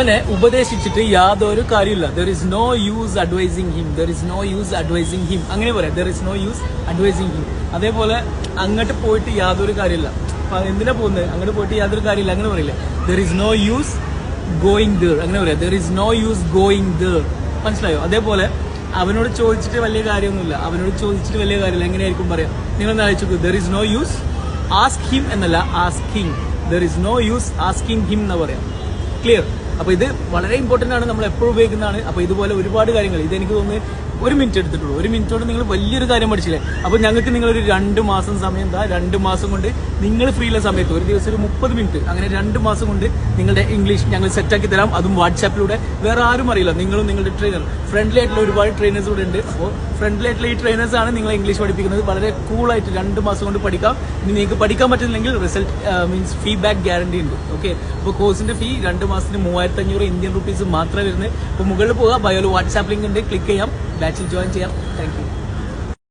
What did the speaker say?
അവനെ ഉപദേശിച്ചിട്ട് യാതൊരു കാര്യമില്ല there is no use advising him there is no use advising him അങ്ങനെ പറയാം. There is no use advising him അതേപോലെ അങ്ങോട്ട് പോയിട്ട് യാതൊരു കാര്യമില്ല എന്തിനാ പോകുന്നത്? അങ്ങോട്ട് പോയിട്ട് യാതൊരു കാര്യമില്ല അങ്ങനെ പറയില്ല? There is no use going there അങ്ങനെ പറയാം. There is no use going there മനസ്സിലായോ? അതേപോലെ അവനോട് ചോദിച്ചിട്ട് വലിയ കാര്യമൊന്നുമില്ല. അവനോട് ചോദിച്ചിട്ട് വലിയ കാര്യമില്ല. എങ്ങനെയായിരിക്കും പറയാം? നിങ്ങൾ അയച്ചു there is no use ask him എന്നല്ല asking there is no use asking him എന്ന് പറയാം. ക്ലിയർ അപ്പൊ ഇത് വളരെ ഇമ്പോർട്ടന്റ് ആണ് നമ്മൾ എപ്പോഴും ഉപയോഗിക്കുന്നതാണ്. അപ്പൊ ഇതുപോലെ ഒരുപാട് കാര്യങ്ങൾ. ഇത് എനിക്ക് തോന്നുന്നു ഒരു മിനിറ്റ് എടുത്തിട്ടുള്ളൂ. ഒരു മിനിറ്റോട് നിങ്ങൾ വലിയൊരു കാര്യം പഠിച്ചില്ലേ? അപ്പോൾ ഞങ്ങൾക്ക് നിങ്ങൾ ഒരു രണ്ട് മാസം സമയം എന്താ? രണ്ട് മാസം കൊണ്ട് നിങ്ങൾ ഫ്രീ ഉള്ള സമയത്ത് ഒരു ദിവസം ഒരു മുപ്പത് മിനിറ്റ് അങ്ങനെ രണ്ട് മാസം കൊണ്ട് നിങ്ങളുടെ ഇംഗ്ലീഷ് ഞങ്ങൾ സെറ്റാക്കി തരാം. അതും വാട്സാപ്പിലൂടെ വേറെ ആരും അറിയില്ല. നിങ്ങളും നിങ്ങളുടെ ട്രെയിനർ ഫ്രണ്ട്ലി ആയിട്ടുള്ള ഒരുപാട് ട്രെയിനേഴ്സ് ഇവിടെ ഉണ്ട്. അപ്പോൾ ഫ്രണ്ട്ലി ആയിട്ടുള്ള ഈ ട്രെയിനേഴ്സ് ആണ് നിങ്ങളെ ഇംഗ്ലീഷ് പഠിപ്പിക്കുന്നത്. വളരെ കൂളായിട്ട് രണ്ട് മാസം കൊണ്ട് പഠിക്കാം. ഇനി നിങ്ങൾക്ക് പഠിക്കാൻ പറ്റുന്നില്ലെങ്കിൽ റിസൾട്ട് മീൻസ് ഫീഡ്ബാക്ക് ഗ്യാരണ്ടി ഉണ്ട്. ഓക്കെ അപ്പോൾ കോഴ്സിന്റെ ഫീ രണ്ട് മാസത്തിന് മൂവായിരത്തി അഞ്ഞൂറ് ഇന്ത്യൻ റുപ്പീസ് മാത്രമേ വരുന്നത് അപ്പോൾ മുകളിൽ പോകാം. ബയോയിൽ വാട്സാപ്പ് ലിങ്ക് ഉണ്ട്. ക്ലിക്ക് ചെയ്യാം. batch will join here. Thank you.